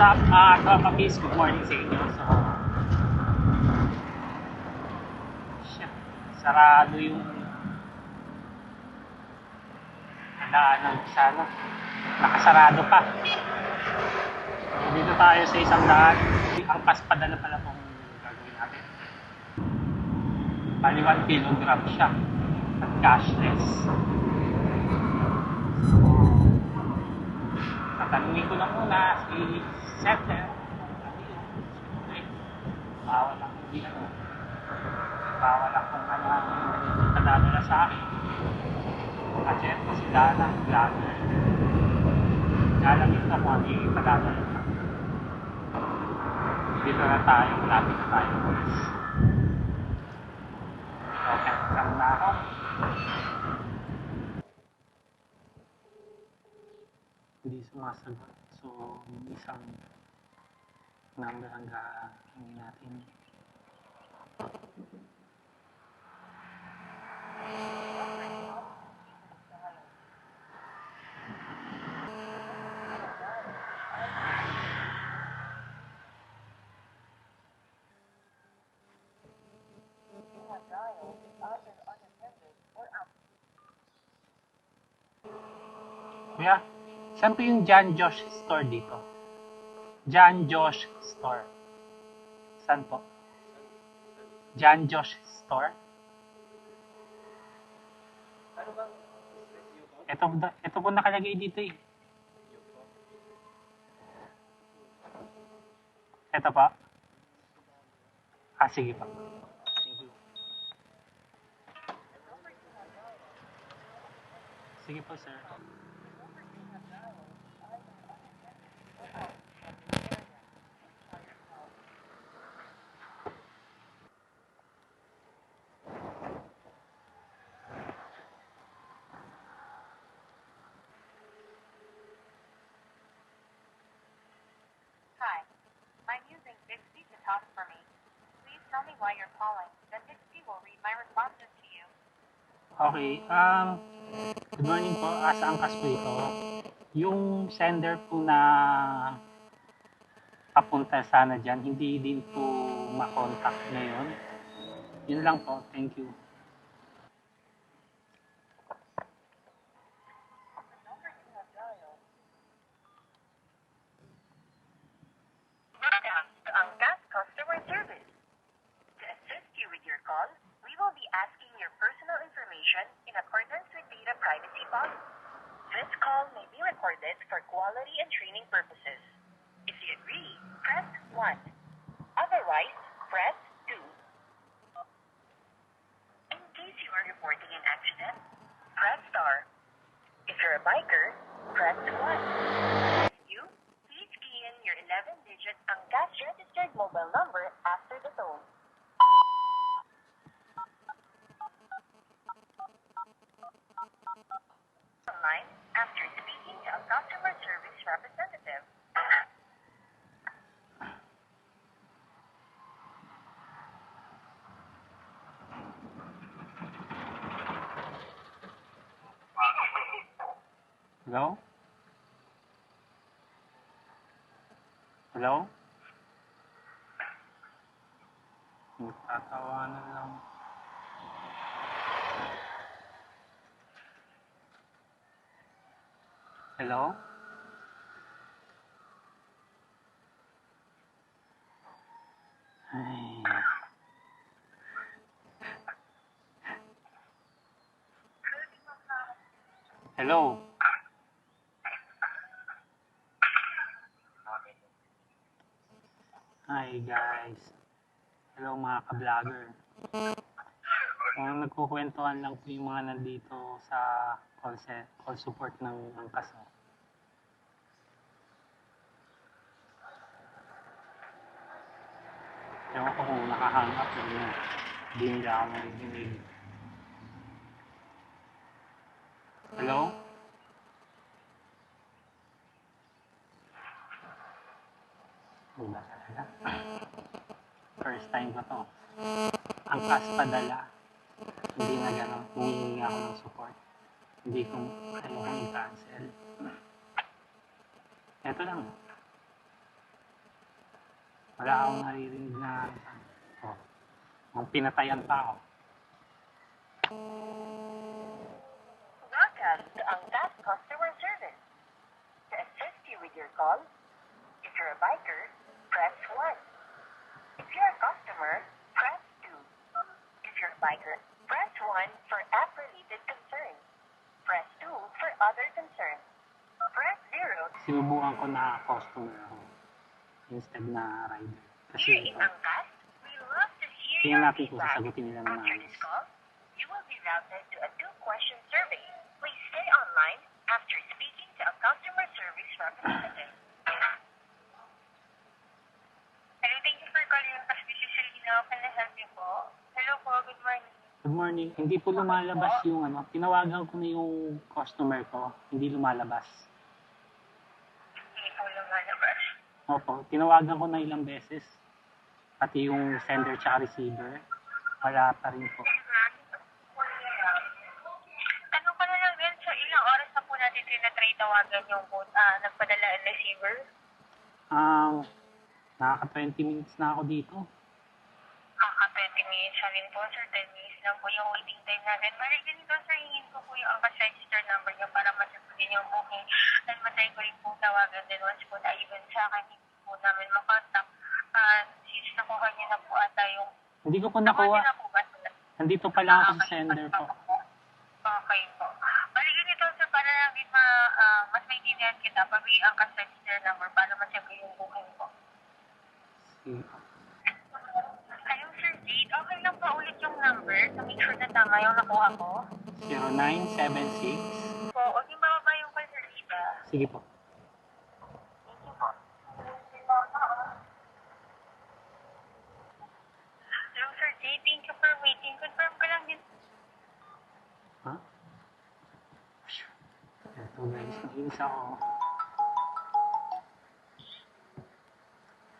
Up, uh, Kapapis? Good morning sa inyo. So, sarado yung daanan sana. Nakasarado pa. So, dito tayo sa isang daan. Angkas padala pala itong gagawin natin. Bali 1 kilogram siya. At cashless. Tatanungin ko na muna si. Siyempre, bawal lang hindi ano. Bawal lang kung ano ang kadadala sa akin. Kasi ito si Dana, vlogger. Lalangin ko kung ano yung kadadala na. Dito na tayo, malapit na tayo. Okay, kasama na ako. Hindi sumasagot. So, yung isang number ang gagawin natin. Kuya, saan po yung John Josh store dito? John Josh store. Saan po? John Josh store? Ito, ito po nakalagay dito eh. Ito pa. Ah, sige pa. Sige po, sir. Hi. I'm using Bixby to talk for me. Please tell me why you're calling, then Bixby will read my responses to you. Okay, um, good morning po. Asa angkas po ito. Yung sender po na papunta sana dyan, hindi din po makontak ngayon. Yun lang po. Thank you. one. Hello? Hello? Nagtatawanan lang. Hello? Ay. Hello? Hi guys. Hello mga ka-vlogger. Kung nagkukwentuhan lang po yung mga nandito sa call, set, call support ng Angkas. oh. Ewan ko kung nakahang up yun. eh. Hindi nila ako. Hello? Wala talaga. First time ko to. Ang kas padala. Hindi na gano'n. Humihingi ako ng support. Hindi ko kong i-cancel. Ito lang. Wala akong naririnig na oh, ang pinatayan tao. Welcome to Angkas Customer Service. To assist you with your call, if you're a biker, If you're a biker, press 1 for app-related concerns. Press 2 for other concerns. Press 0 Sinubukan ko na customer ako instead na rider. Here Kasi in Angkas, we love to hear your feedback. After this call, Hindi po lumalabas yung ano. Tinawagan ko na yung customer ko. Hindi lumalabas. Hindi po lumalabas. Opo. Tinawagan ko na ilang beses. Pati yung sender tsaka receiver. Wala pa rin po. Tanong ko na lang din, sa ilang oras na po natin tinatry tawagan yung ah, nagpadala and receiver? Um, nakaka 20 minutes na ako dito. Kaka 20 minutes na rin po, sir. 10 minutes lang po yung waiting time natin. Bali, ganito, sir, hingin ko po yung angkas register number niyo para masasagin yung booking. Then, matay ko rin po tawagan din once po na even sa akin, hindi po namin makontak. Uh, since nakuha niyo na po ata yung... Hindi ko po Nakuha na po ba? Nandito pa lang ako sa sender po. Okay po. Bali, ganito, sir, para din ma, ah, mas maintindihan kita, pabili ang register number para masagin yung booking po. Sige. Ayun, Sir Jade, okay lang pa ulit yung number to make sure na tama yung nakuha ko. 0976. Po, huwag yung bababa yung Sir ah. Sige po. Thank you po. Hello, Sir Jade. Thank you for waiting. Confirm ko lang din. Ha? Eto guys, nainis ako.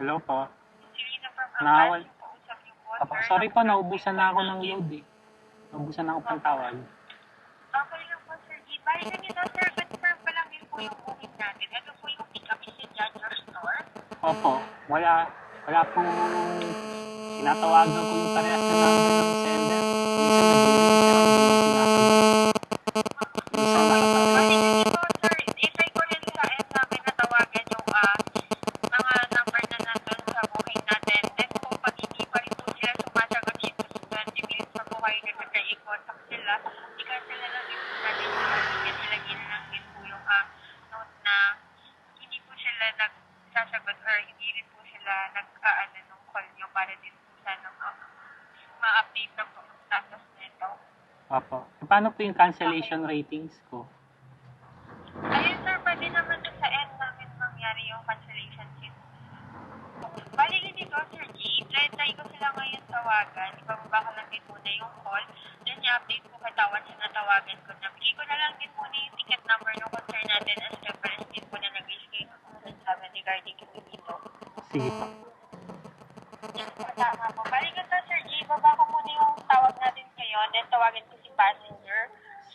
Hello po. Selena niyo sir. sorry po, naubusan na ako ng load eh. Naubusan na ako pang tawag. Okay lang po, Sir Jade. Bali na nito, sir. Confirm ko lang din po yung booking natin. Ito po yung pick-up is in Judge Store. Opo, wala, wala pong tinatawagan ko yung parehas na number ng sender. Minsan nag-ring pero hindi mo sinasagot. Minsan nakatawag. Bali na nito, sir. I-try ko rin sa end namin na tawagan yung ah, mga number na nandun sa booking natin. Then kung pag hindi pa rin po sila sumasagot dito sa 20 minutes na po kayo nagkita i-contact sila, i-cancel na lang din po natin yung booking. Ilagay na lang din po yung ah, note na hindi po sila nagsasagot or hindi rin po sila nag-aano nung call nyo para din po sana ma- ma-update na po ang status nito. Opo. E, Paano po yung cancellation ratings ko? Ayun sir, pwede naman na sa end namin mangyari yung cancellation since Bali din dito, Sir G, try, ko sila ngayon tawagan. Ibababa ko lang din muna yung call. Then, i-update ko katawan sa natawagan ko. Nabigay ko na lang din muna yung ticket number ng concern natin as reference din po na nag-escape ko sa sabi regarding yung dito. Sige po. Yes, tama po. Bali ganito, Sir G, baba ko muna yung tawag natin ngayon. Then, tawagin ko si passenger.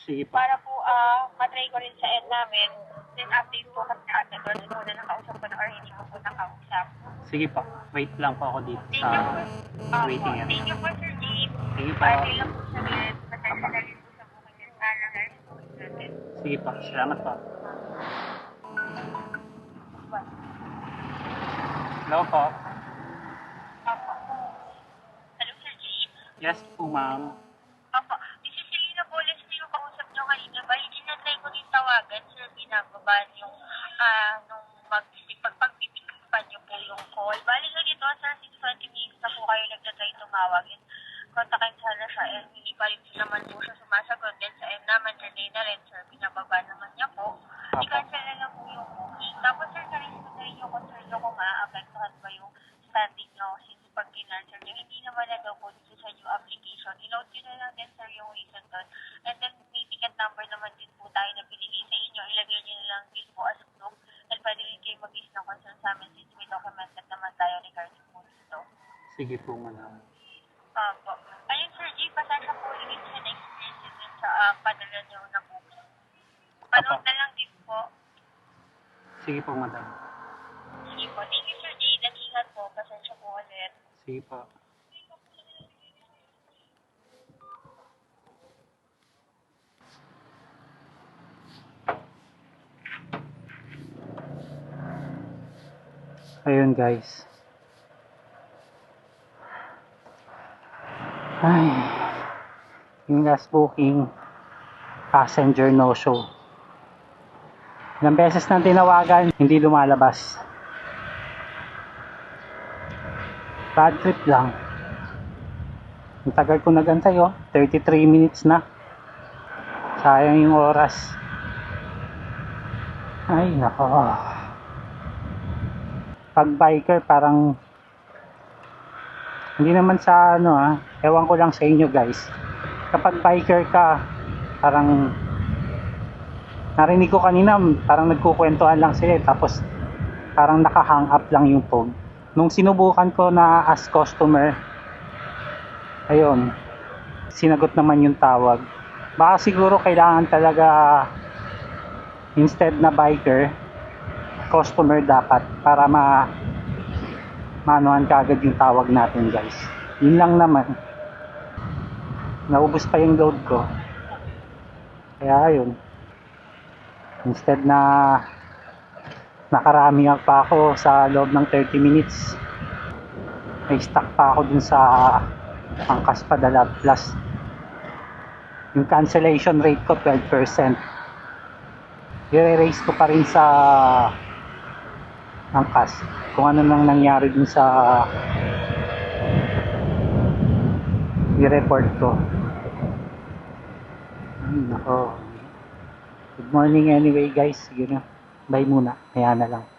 Sige po. para po ah matry ko rin sa end namin. Then update po kasi agad doon kung na nakausap ko na or hindi ko po nakausap. Sige po. Wait lang po ako dito Thank sa po. Opo, waiting area. Thank you po, Sir Jade. Sige po. Para lang po sa net. Pasensya na rin po sa bukong ng alang natin. Sige po. Salamat po. Hello po. Hello, Sir Jade. Yes po, ma'am. Binababa yung ah nung mag pag pagpipilipan nyo po yung call. Bali, ganito, sir, since 20 minutes na po kayo nagtatry tumawag. Yun, kontakin sana siya and hindi pa rin naman po siya sumasagot. Then sa end naman, delay na rin, sir, binababa naman niya po. Opo. I-cancel na lang po yung booking. Tapos, sir, na-raise ko na rin yung concern nyo kung maapektuhan ba yung standing nyo since pag kinancel nyo, hindi naman na daw po dito sa new application. I-note nyo na lang din, sir, yung reason doon. And then, may ticket number naman din po tayo na binigay sa inyo. Ilagay nyo na lang din po as proof. And pwede rin kayo mag-is ng concern sa amin since may documented naman tayo regarding po dito. Sige po, madam. Opo. Ayun, Sir G, pasensya po ulit sa na-experience din sa ah, padala nyo na booking. Panood na lang din po. Sige po, madam. Sige po. Thank you, Sir J. Nag-ingat po. Pasensya ulit. Sige po. Ayun guys. Ay. Yung last booking, passenger no show. Ilang beses nang tinawagan, hindi lumalabas. Bad trip lang. Ang tagal ko nagantay oh. 33 minutes na. Sayang yung oras. Ay, nako. Pag biker, parang hindi naman sa ano ah. Ewan ko lang sa inyo guys. Kapag biker ka, parang narinig ko kanina, parang nagkukwentuhan lang sila eh. Tapos parang nakahang up lang yung phone. Nung sinubukan ko na as customer, ayun, sinagot naman yung tawag. Baka siguro kailangan talaga instead na biker, customer dapat para ma maanuhan kagad yung tawag natin guys. Yun lang naman. Naubos pa yung load ko. Kaya ayun. Instead na nakarami pa ako sa loob ng 30 minutes. May stuck pa ako dun sa angkas padala plus yung cancellation rate ko 12%. I-erase ko pa rin sa angkas kung ano nang nangyari dun sa i-report ko. Ay. Good morning anyway guys. Sige na. Bye muna. Kaya na lang.